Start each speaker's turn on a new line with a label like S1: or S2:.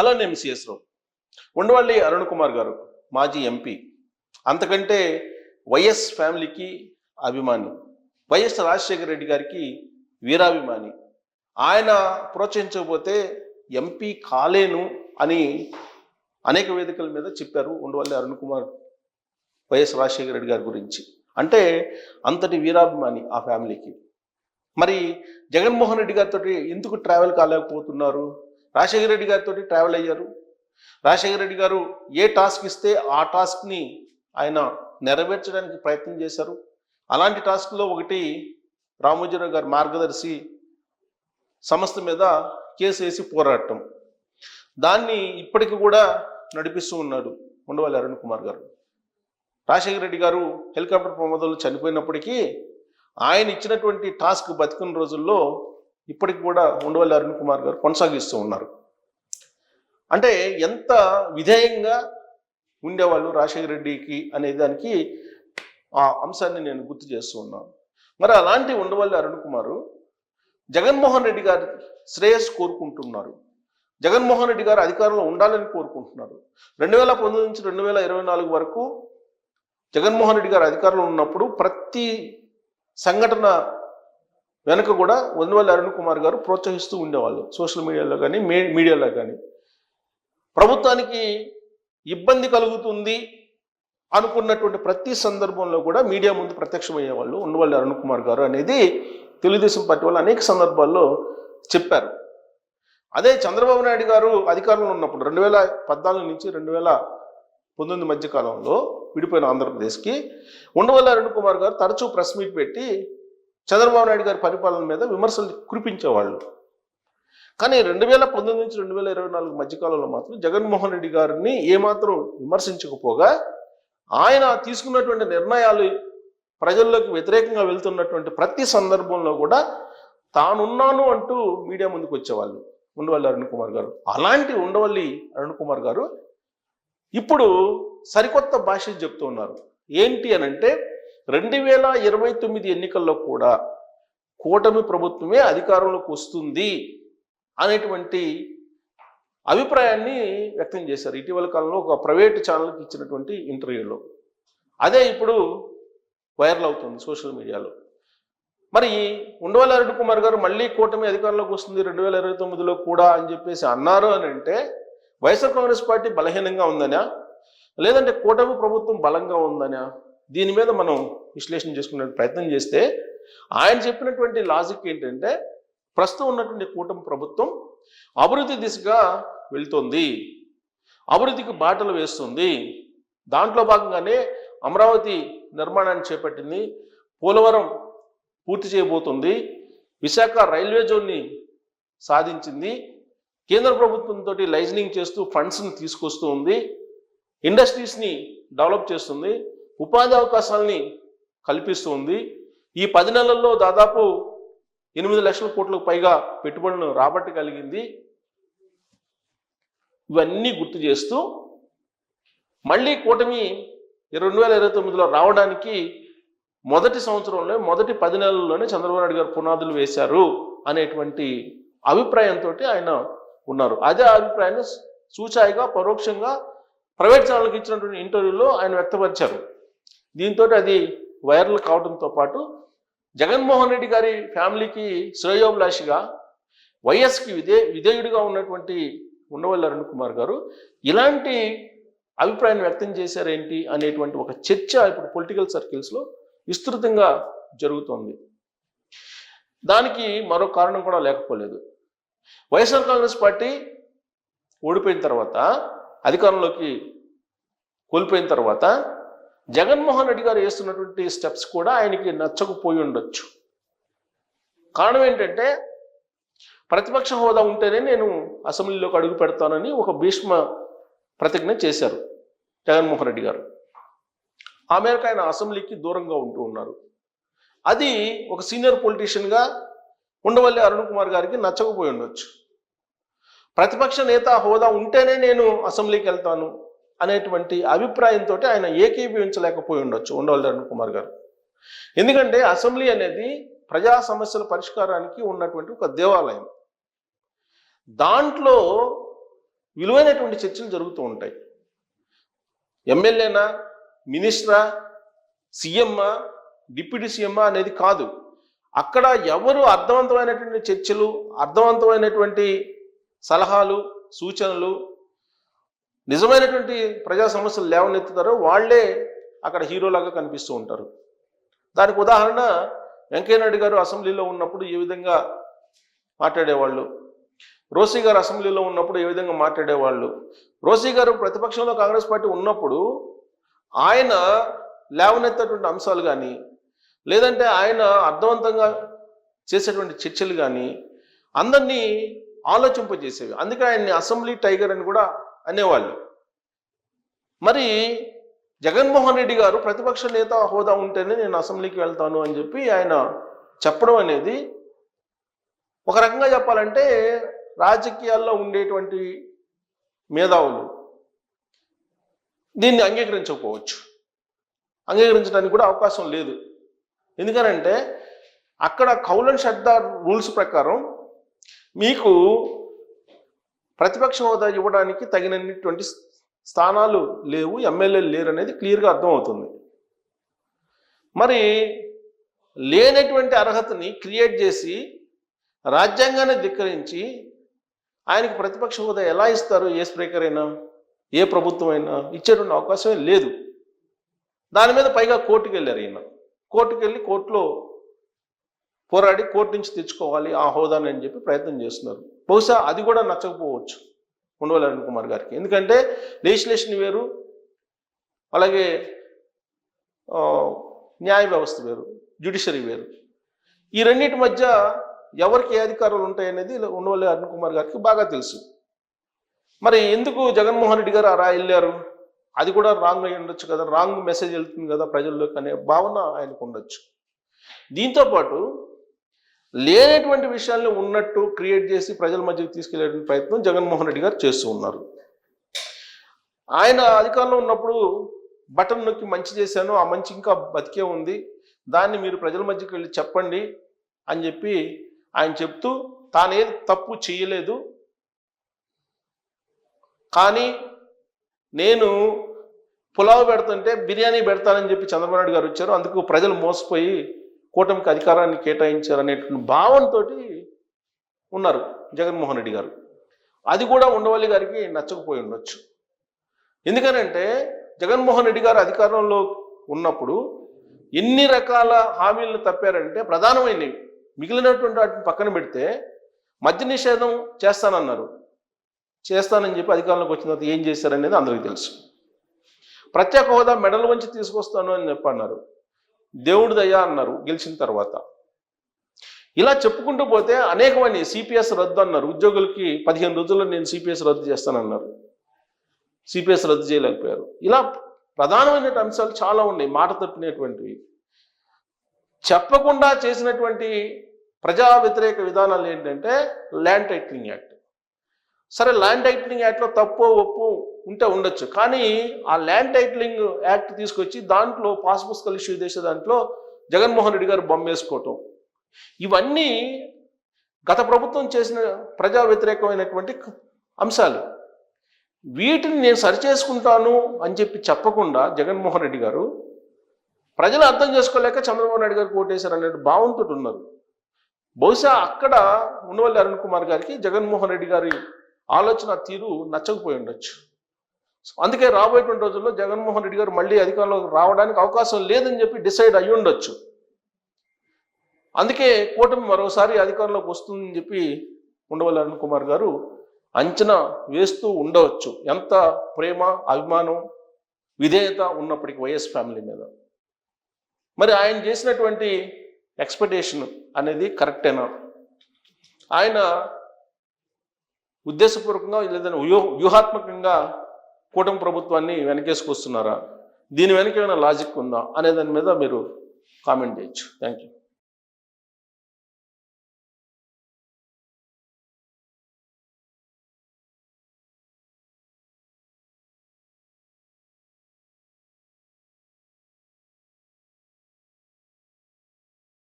S1: Hello నేను CS Rao. Undavalli Arun Kumar గారు మాజీ ఎంపీ. అంతకంటే వైఎస్ ఫ్యామిలీకి అభిమాని వైఎస్ రాజశేఖర రెడ్డి గారికి వీరాభిమాని. ఆయన ప్రోత్సహించకపోతే ఎంపీ కాలేను అని అనేక వేదికల మీద చెప్పారు ఉండవల్లి అరుణ్ కుమార్ వైఎస్ రాజశేఖర రెడ్డి గారి గురించి. అంటే అంతటి వీరాభిమాని ఆ ఫ్యామిలీకి. మరి జగన్మోహన్ రెడ్డి గారితో ఎందుకు ట్రావెల్ కాలేకపోతున్నారు? రాజశేఖర రెడ్డి గారితో ట్రావెల్ అయ్యారు. రాజశేఖర రెడ్డి గారు ఏ టాస్క్ ఇస్తే ఆ టాస్క్ని ఆయన నెరవేర్చడానికి ప్రయత్నం చేశారు. అలాంటి టాస్క్లో ఒకటి రామోజీరావు గారి మార్గదర్శి సంస్థ మీద కేసు వేసి పోరాటం. దాన్ని ఇప్పటికి కూడా నడిపిస్తూ ఉన్నాడు ఉండవల్లి అరుణ్ కుమార్ గారు. రాజశేఖర రెడ్డి గారు హెలికాప్టర్ ప్రమాదంలో చనిపోయినప్పటికీ ఆయన ఇచ్చినటువంటి టాస్క్ బతికిన రోజుల్లో ఇప్పటికి కూడా ఉండవల్లి అరుణ్ కుమార్ గారు కొనసాగిస్తూ ఉన్నారు. అంటే ఎంత విధేయంగా ఉండేవాళ్ళు రాజశేఖర రెడ్డికి అనే దానికి ఆ అంశాన్ని నేను గుర్తు చేస్తూ ఉన్నాను. మరి అలాంటి ఉండవల్లి అరుణ్ కుమారు జగన్మోహన్ రెడ్డి గారి శ్రేయస్ కోరుకుంటున్నారు. జగన్మోహన్ రెడ్డి గారు అధికారంలో ఉండాలని కోరుకుంటున్నారు. రెండు వేల పంతొమ్మిది నుంచి రెండు వేల ఇరవై నాలుగు వరకు జగన్మోహన్ రెడ్డి గారు అధికారంలో ఉన్నప్పుడు ప్రతి సంఘటన వెనక కూడా వందవల్లి అరుణ్ కుమార్ గారు ప్రోత్సహిస్తూ ఉండేవాళ్ళు సోషల్ మీడియాలో కానీ మీడియాలో కానీ ప్రభుత్వానికి ఇబ్బంది కలుగుతుంది అనుకున్నటువంటి ప్రతి సందర్భంలో కూడా మీడియా ముందు ప్రత్యక్షమయ్యేవాళ్ళు ఉండవల్లి అరుణ్ కుమార్ గారు అనేది తెలుగుదేశం పార్టీ వాళ్ళు అనేక సందర్భాల్లో చెప్పారు. అదే చంద్రబాబు నాయుడు గారు అధికారంలో ఉన్నప్పుడు రెండు వేల పద్నాలుగు నుంచి రెండు వేల పంతొమ్మిది మధ్య కాలంలో విడిపోయిన ఆంధ్రప్రదేశ్కి ఉండవల్లి అరుణ్ కుమార్ గారు తరచూ ప్రెస్ మీట్ పెట్టి చంద్రబాబు నాయుడు గారి పరిపాలన మీద విమర్శలు కురిపించేవాళ్ళు. కానీ రెండు వేల పంతొమ్మిది నుంచి రెండు వేల ఇరవై నాలుగు మధ్యకాలంలో మాత్రం జగన్మోహన్ రెడ్డి గారిని ఏమాత్రం విమర్శించకపోగా ఆయన తీసుకున్నటువంటి నిర్ణయాలు ప్రజల్లోకి వ్యతిరేకంగా వెళ్తున్నటువంటి ప్రతి సందర్భంలో కూడా తానున్నాను అంటూ మీడియా ముందుకు వచ్చేవాళ్ళు ఉండవల్లి అరుణ్ కుమార్ గారు. అలాంటి ఉండవల్లి అరుణ్ కుమార్ గారు ఇప్పుడు సరికొత్త భాష చెప్తూ ఉన్నారు. ఏంటి అని అంటే రెండు వేల ఇరవై తొమ్మిది ఎన్నికల్లో కూడా కూటమి ప్రభుత్వమే అధికారంలోకి వస్తుంది అనేటువంటి అభిప్రాయాన్ని వ్యక్తం చేశారు. ఇటీవల కాలంలో ఒక ప్రైవేట్ ఛానల్కి ఇచ్చినటువంటి ఇంటర్వ్యూలో. అదే ఇప్పుడు వైరల్ అవుతుంది సోషల్ మీడియాలో. మరి ఉండవల్లి అరుణ్ కుమార్ గారు మళ్ళీ కూటమి అధికారంలోకి వస్తుంది రెండు వేల ఇరవై తొమ్మిదిలో కూడా అని చెప్పేసి అన్నారు అని అంటే వైఎస్ఆర్ కాంగ్రెస్ పార్టీ బలహీనంగా ఉందనా? లేదంటే కూటమి ప్రభుత్వం బలంగా ఉందనా? దీని మీద మనం విశ్లేషణ చేసుకునే ప్రయత్నం చేస్తే ఆయన చెప్పినటువంటి లాజిక్ ఏంటంటే ప్రస్తుతం ఉన్నటువంటి కూటమి ప్రభుత్వం అభివృద్ధి దిశగా వెళ్తుంది అభివృద్ధికి బాటలు వేస్తుంది. దాంట్లో భాగంగానే అమరావతి నిర్మాణాన్ని చేపట్టింది పోలవరం పూర్తి చేయబోతుంది విశాఖ రైల్వే జోన్ని సాధించింది కేంద్ర ప్రభుత్వంతో లైజనింగ్ చేస్తూ ఫండ్స్ని తీసుకొస్తూ ఉంది ఇండస్ట్రీస్ని డెవలప్ చేస్తుంది ఉపాధి అవకాశాలని కల్పిస్తుంది ఈ పది నెలల్లో దాదాపు ఎనిమిది లక్షల కోట్లకు పైగా పెట్టుబడులను రాబట్టగలిగింది ఇవన్నీ గుర్తు చేస్తూ మళ్ళీ కూటమి రెండు వేల ఇరవై తొమ్మిదిలో రావడానికి మొదటి సంవత్సరంలో మొదటి పది నెలల్లోనే చంద్రబాబు నాయుడు గారు పునాదులు వేశారు అనేటువంటి అభిప్రాయంతో ఆయన ఉన్నారు. అదే అభిప్రాయాన్ని సూచాయిగా పరోక్షంగా ప్రైవేట్ ఛానల్కి ఇచ్చినటువంటి ఇంటర్వ్యూలో ఆయన వ్యక్తపరిచారు. దీంతో అది వైరల్ కావడంతో పాటు జగన్మోహన్ రెడ్డి గారి ఫ్యామిలీకి శ్రేయోభిలాషిగా వైఎస్కి విధే విధేయుడిగా ఉన్నటువంటి ఉండవల్లి అరుణ్ కుమార్ గారు ఇలాంటి అభిప్రాయాన్ని వ్యక్తం చేశారేంటి అనేటువంటి ఒక చర్చ ఇప్పుడు పొలిటికల్ సర్కిల్స్లో విస్తృతంగా జరుగుతోంది. దానికి మరో కారణం కూడా లేకపోలేదు. వైఎస్ఆర్ కాంగ్రెస్ పార్టీ ఓడిపోయిన తర్వాత అధికారంలోకి కోల్పోయిన తర్వాత జగన్మోహన్ రెడ్డి గారు వేస్తున్నటువంటి స్టెప్స్ కూడా ఆయనకి నచ్చకపోయి ఉండొచ్చు. కారణం ఏంటంటే ప్రతిపక్ష హోదా ఉంటేనే నేను అసెంబ్లీలోకి అడుగు పెడతానని ఒక భీష్మ ప్రతిజ్ఞ చేశారు జగన్మోహన్ రెడ్డి గారు. ఆ మేరకు ఆయన అసెంబ్లీకి దూరంగా ఉంటూ ఉన్నారు. అది ఒక సీనియర్ పొలిటీషియన్గా ఉండవల్లి అరుణ్ కుమార్ గారికి నచ్చకపోయి ఉండొచ్చు. ప్రతిపక్ష నేత హోదా ఉంటేనే నేను అసెంబ్లీకి వెళ్తాను. అనేటువంటి అభిప్రాయంతో ఆయన ఏకీభవించలేకపోయి ఉండొచ్చు ఉండవల్లి కుమార్ గారు. ఎందుకంటే అసెంబ్లీ అనేది ప్రజా సమస్యల పరిష్కారానికి ఉన్నటువంటి ఒక దేవాలయం. దాంట్లో విలువైనటువంటి చర్చలు జరుగుతూ ఉంటాయి. ఎమ్మెల్యేనా మినిస్టరా సీఎమ్మా డిప్యూటీ సీఎమ్మా అనేది కాదు. అక్కడ ఎవరు అర్థవంతమైనటువంటి చర్చలు అర్థవంతమైనటువంటి సలహాలు సూచనలు నిజమైనటువంటి ప్రజా సమస్యలు లేవనెత్తుతారో వాళ్ళే అక్కడ హీరోలాగా కనిపిస్తూ ఉంటారు. దానికి ఉదాహరణ వెంకయ్యనాయుడు గారు అసెంబ్లీలో ఉన్నప్పుడు ఏ విధంగా మాట్లాడేవాళ్ళు? రోసీ గారు అసెంబ్లీలో ఉన్నప్పుడు ఏ విధంగా మాట్లాడేవాళ్ళు? రోసీ గారు ప్రతిపక్షంలో కాంగ్రెస్ పార్టీ ఉన్నప్పుడు ఆయన లేవనెత్తటువంటి అంశాలు కానీ లేదంటే ఆయన అర్థవంతంగా చేసేటువంటి చర్చలు కానీ అందరినీ ఆలోచింపజేసేవి. అందుకే ఆయన్ని అసెంబ్లీ టైగర్ అని కూడా అనేవాళ్ళు. మరి జగన్మోహన్ రెడ్డి గారు ప్రతిపక్ష నేత హోదా ఉంటేనే నేను అసెంబ్లీకి వెళ్తాను అని చెప్పి ఆయన చెప్పడం అనేది ఒక రకంగా చెప్పాలంటే రాజకీయాల్లో ఉండేటువంటి మేధావులు దీన్ని అంగీకరించకపోవచ్చు. అంగీకరించడానికి కూడా అవకాశం లేదు. ఎందుకనంటే అక్కడ కౌలన్ షర్దార్ రూల్స్ ప్రకారం మీకు ప్రతిపక్ష హోదా ఇవ్వడానికి తగినటువంటి స్థానాలు లేవు ఎమ్మెల్యేలు లేరు అనేది క్లియర్గా అర్థమవుతుంది. మరి లేనటువంటి అర్హతని క్రియేట్ చేసి రాజ్యాంగాన్ని ధిక్కరించి ఆయనకి ప్రతిపక్ష హోదా ఎలా ఇస్తారు? ఏ స్పీకర్ అయినా ఏ ప్రభుత్వం అయినా ఇచ్చేటువంటి అవకాశమే లేదు. దాని మీద పైగా కోర్టుకు వెళ్ళారు ఈయన. కోర్టుకు వెళ్ళి కోర్టులో పోరాడి కోర్టు నుంచి తెచ్చుకోవాలి ఆ హోదాని అని చెప్పి ప్రయత్నం చేస్తున్నారు. బహుశా అది కూడా నచ్చకపోవచ్చు ఉండవల్లి అరుణ్ కుమార్ గారికి. ఎందుకంటే లెజిస్లేషన్ వేరు అలాగే న్యాయ వ్యవస్థ వేరు జ్యుడిషరీ వేరు. ఈ రెండింటి మధ్య ఎవరికి ఏ అధికారాలు ఉంటాయనేది ఉండవల్లి అరుణ్ కుమార్ గారికి బాగా తెలుసు. మరి ఎందుకు జగన్మోహన్ రెడ్డి గారు అలా వెళ్ళారు? అది కూడా రాంగ్ అయి ఉండొచ్చు కదా రాంగ్ మెసేజ్ వెళ్తుంది కదా ప్రజల్లోకి అనే భావన ఆయనకు ఉండొచ్చు. దీంతో పాటు లేనటువంటి విషయాల్ని ఉన్నట్టు క్రియేట్ చేసి ప్రజల మధ్యకి తీసుకెళ్ళే ప్రయత్నం జగన్మోహన్ రెడ్డి గారు చేస్తూ ఉన్నారు. ఆయన అధికారంలో ఉన్నప్పుడు బటన్ నొక్కి మంచి చేశాను ఆ మంచి ఇంకా బతికే ఉంది. దాన్ని మీరు ప్రజల మధ్యకి వెళ్ళి చెప్పండి అని చెప్పి ఆయన చెప్తూ తానేది తప్పు చేయలేదు. కానీ నేను పులావ్ పెడుతుంటే బిర్యానీ పెడతానని చెప్పి చంద్రబాబు నాయుడు గారు వచ్చారు. అందుకు ప్రజలు మోసపోయి కూటమికి అధికారాన్ని కేటాయించారు అనేటువంటి భావంతో ఉన్నారు జగన్మోహన్ రెడ్డి గారు. అది కూడా ఉండవల్లి గారికి నచ్చకపోయి ఉండొచ్చు. ఎందుకనంటే జగన్మోహన్ రెడ్డి గారు అధికారంలో ఉన్నప్పుడు ఎన్ని రకాల హామీలను తప్పారంటే ప్రధానమైనవి. మిగిలినటువంటి వాటిని పక్కన పెడితే మద్య నిషేధం చేస్తానన్నారు. చేస్తానని చెప్పి అధికారంలోకి వచ్చిన తర్వాత ఏం చేశారనేది అందరికీ తెలుసు. ప్రత్యేక హోదా మెడల్ వంచి తీసుకొస్తాను అని చెప్పి అన్నారు దేవుడి దయ అన్నారు గెలిచిన తర్వాత. ఇలా చెప్పుకుంటూ పోతే అనేకమైన సిపిఎస్ రద్దు అన్నారు. ఉద్యోగులకి పదిహేను రోజుల్లో నేను సిపిఎస్ రద్దు చేస్తానన్నారు. సిపిఎస్ రద్దు చేయలేకపోయారు. ఇలా ప్రధానమైన అంశాలు చాలా ఉన్నాయి. మాట తప్పినటువంటివి. చెప్పకుండా చేసినటువంటి ప్రజా వ్యతిరేక విధానాలు ఏంటంటే ల్యాండ్ టైటిలింగ్ యాక్ట్. సరే ల్యాండ్ టైటిలింగ్ యాక్ట్లో తప్పు ఒప్పు ఉంటే ఉండొచ్చు. కానీ ఆ ల్యాండ్ టైటిలింగ్ యాక్ట్ తీసుకొచ్చి దాంట్లో పాస్ పుస్తకాలు ఇష్యూ చేసే దాంట్లో జగన్మోహన్ రెడ్డి గారు బొమ్మ వేసుకోవటం. ఇవన్నీ గత ప్రభుత్వం చేసిన ప్రజా వ్యతిరేకమైనటువంటి అంశాలు. వీటిని నేను సరిచేసుకుంటాను అని చెప్పి చెప్పకుండా జగన్మోహన్ రెడ్డి గారు ప్రజలు అర్థం చేసుకోలేక చంద్రబాబు నాయుడు గారు కోటేశారు అనే భావంతో ఉన్నారు. బహుశా అక్కడ ఉండవల్లి అరుణ్ కుమార్ గారికి జగన్మోహన్ రెడ్డి గారి ఆలోచన తీరు నచ్చకపోయి ఉండొచ్చు. అందుకే రాబోయేటువంటి రోజుల్లో జగన్మోహన్ రెడ్డి గారు మళ్ళీ అధికారంలోకి రావడానికి అవకాశం లేదని చెప్పి డిసైడ్ అయ్యి ఉండొచ్చు. అందుకే కూటమి మరోసారి అధికారంలోకి వస్తుందని చెప్పి ఉండవల్లి అరుణ్ కుమార్ గారు అంచనా వేస్తూ ఉండవచ్చు. ఎంత ప్రేమ అభిమానం విధేయత ఉన్నప్పటికీ వైఎస్ ఫ్యామిలీ మీద. మరి ఆయన చేసినటువంటి ఎక్స్పెక్టేషన్ అనేది కరెక్టేనా? ఆయన ఉద్దేశపూర్వకంగా లేదని వ్యూహ వ్యూహాత్మకంగా కూటమి ప్రభుత్వాన్ని వెనకేసుకొస్తున్నారా? దీని వెనక ఏమైనా లాజిక్ ఉందా? అనే దాని మీద మీరు కామెంట్ చేయొచ్చు. Thank you